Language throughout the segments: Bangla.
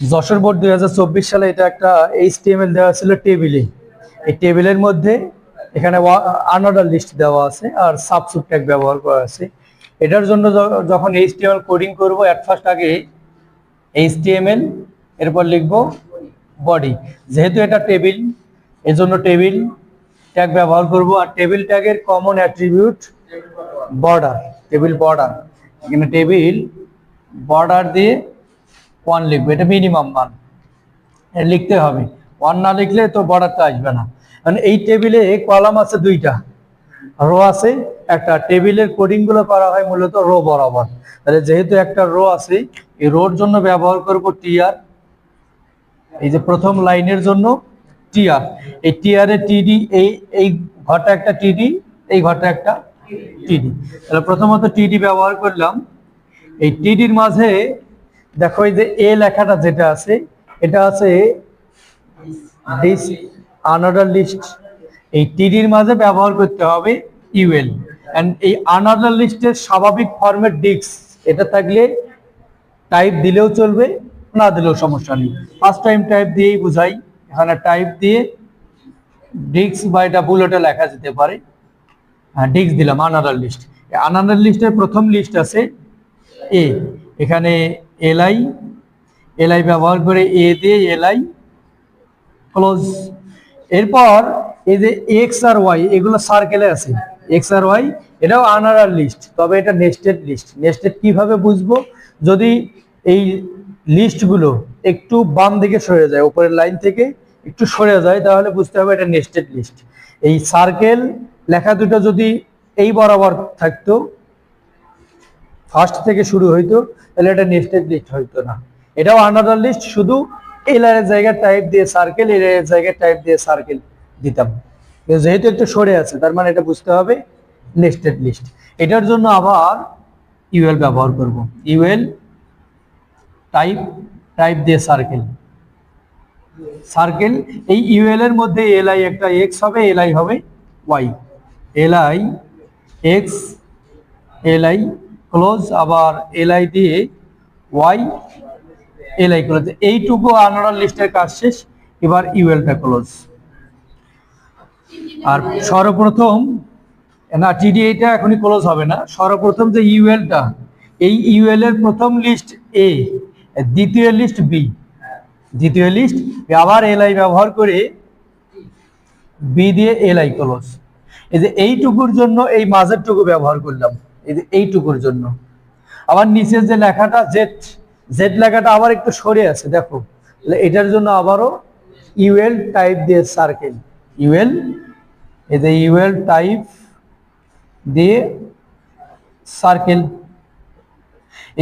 যশোর বোর্ড দুই সালে এটা একটা এইচটিএমএল দেওয়া ছিল টেবিলে। এই টেবিলের মধ্যে এখানে আনঅর্ডার লিস্ট দেওয়া আছে আর সাবসুট ট্যাগ ব্যবহার করা আছে। এটার জন্য যখন এইচটিএমএল কোডিং করব অ্যাট ফার্স্ট আগে এইচটিএমএল এরপর লিখব বডি যেহেতু এটা টেবিল এজন্য টেবিল ট্যাগ ব্যবহার করব। আর টেবিল ট্যাগের common attribute border table border এখানে টেবিল বর্ডার দিয়ে ওয়ান লিখব, এটা মিনিমাম মান লিখতে হবে। ওয়ান না লিখলে তো বর্ডারটা আসবে না। কারণ এই টেবিলে কলাম আছে দুইটা। রো আছে, একটা টেবিলের কোডিংগুলো করা হয় মূলত রো বরাবর। তাহলে যেহেতু একটা রো আছে, এই রোর জন্য ব্যবহার করব টিআর এই যে প্রথম লাইনের জন্য টিআর এই টিআর টিডি এই এই ঘরটা একটা টিডি এই ঘরটা একটা টিডি তাহলে প্রথমত টিডি ব্যবহার করলাম। এই টিডির মাঝে দেখো এই যে এ লেখাটা যেটা আছে, এটা আছে আনাদার লিস্ট এই টিডির মাঝে ব্যবহার করতে হবে ইউএল এন্ড এই আনাদার লিস্টের স্বাভাবিক ফরম্যাট ডিক্স এটা থাকলে টাইপ দিলেও চলবে, না দিলেও সমস্যা নেই। ফার্স্ট টাইম টাইপ দিয়েই বুঝাই, এখানে টাইপ দিয়ে ডিক্স বা এটা বুলেটে লেখা যেতে পারে। হ্যাঁ ডিক্স দিলাম আনাদার লিস্ট আনাদার লিস্টের প্রথম লিস্ট আছে এ এখানে এলআই এলআই ব্যবহার করে এ দিয়ে এলআই ক্লোজ এরপর এই যে এক্স আর ওয়াই এগুলো সার্কেলে আছে। এক্স আর ওয়াই এটাও আনারার লিস্ট তবে এটা নেস্টেড লিস্ট নেস্টেড কীভাবে বুঝব? যদি এই লিস্টগুলো একটু বাম দিকে সরে যায়, উপরের লাইন থেকে একটু সরে যায়, তাহলে বুঝতে হবে এটা নেস্টেড লিস্ট এই সার্কেল লেখা দুটো যদি এই বরাবর থাকতো ফার্স্ট থেকে শুরু হইতো, তাহলে এটা নেস্টেড লিস্ট হইতো না। এটাও আনাদার লিস্ট শুধু এই লাইনের জায়গায় টাইপ দিয়ে সার্কেল এই লাইনের জায়গায় টাইপ দিয়ে সার্কেল দিতাম। যেহেতু একটু সরে আছে, তার মানে এটা বুঝতে হবে নেস্টেড লিস্ট এটার জন্য আবার ইউএল ব্যবহার করব। ইউএল টাইপ টাইপ দিয়ে সার্কেল সার্কেল এই ইউএল এর মধ্যে এলআই একটা এক্স হবে এলআই হবে Y LI X LI close আবার এলআই দিয়ে ওয়াই এলআই ক্লোজ এইটুকু আনার লিস্টের কাজ শেষ, এবার ইউএলটা ক্লোজ আর সর্বপ্রথম, না টিডি এটা এখনই ক্লোজ হবে না, সর্বপ্রথম যে ইউএলটা এই ইউএল এর প্রথম লিস্ট এ দ্বিতীয় লিস্ট বি দ্বিতীয় লিস্ট আবার এলআই ব্যবহার করে বি দিয়ে এলআই ক্লোজ এই যে এইটুকুর জন্য এই মাঝের টুকু ব্যবহার করলাম। এইটুকুর জন্য। আবার নিচের যে লেখাটা জেড জেড লেখাটা আবার একটু সরে আছে, দেখো। এটার জন্য আবারও ইউএল টাইপ দিয়ে সার্কেল ইউএল এই ইউএল টাইপ দিয়ে সার্কেল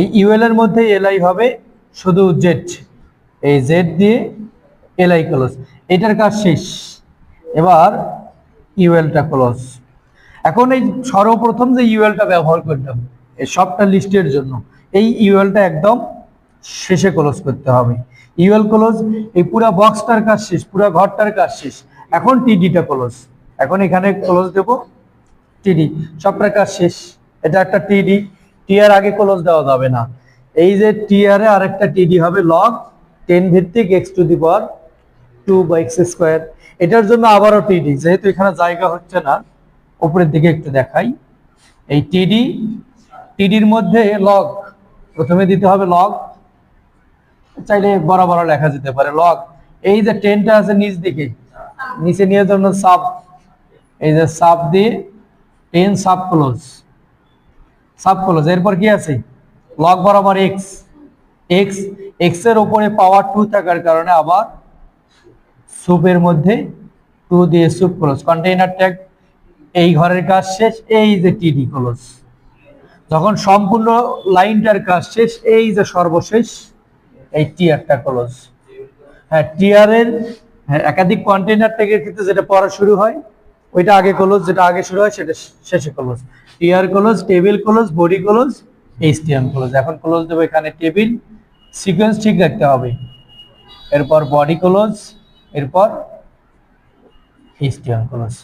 এই ইউএল এর মধ্যে এলআই হবে শুধু জেড এই জেড দিয়ে এলআই ক্লোজ এটার কাজ শেষ। এবার ইউএলটা ক্লোজ এখন এই সর্বপ্রথম যে ইউএলটা ব্যবহার করলাম এই সবটা লিস্টের জন্য, এই ইউএলটা একদম শেষে ক্লোজ করতে হবে। ইউএল ক্লোজ এই পুরো বক্সটার কাজ শেষ, পুরো ঘরটার কাজ শেষ। এখন টিডিটা ক্লোজ এখন এখানে ক্লোজ দেব টিডি সবটার কাজ শেষ। এটা একটা টিডি টিআর আগে ক্লোজ দেওয়া যাবে না। এই যে টিআর এ আরেকটা টিডি হবে লগ টেন ভিত্তিক X to the power two বা এক্স স্কোয়ার এটার জন্য আবারও টিডি যেহেতু এখানে জায়গা হচ্ছে না উপরের দিকে একটু দেখাই। এই টিডি টিডির মধ্যে লগ প্রথমে দিতে হবে লগ চাইলে বড় বড় লেখা যেতে পারে। লগ এই যে টেনটা আছে নিচ দিকে, নিচে নিয়ে জন্য সাব এই যে সাব দিয়ে ten sub close sub close এরপর কি আছে? লগ বরাবর এক্স এক্স এক্সের উপরে পাওয়ার টু থাকার কারণে আবার সুপের মধ্যে টু দিয়ে সুপ ক্লোজ কন্টেইনার ট্যাগ এই ঘরের কাজ শেষ এই যে টিডি ক্লোজ যখন সম্পূর্ণ লাইনটার কাজ শেষ এই যে সর্বশেষ এই টিআরটা ক্লোজ হ্যাঁ টিআর এর হ্যাঁ, একাধিক কন্টেইনার ট্যাগের ক্ষেত্রে যেটা পড়া শুরু হয় ওইটা আগে ক্লোজ যেটা আগে শুরু হয় সেটা শেষে close TR close table close body close HTM close এখন ক্লোজ দেবো এখানে টেবিল সিকোয়েন্স ঠিক রাখতে হবে। এরপর বডি ক্লোজ এরপর এইচটিএম ক্লোজ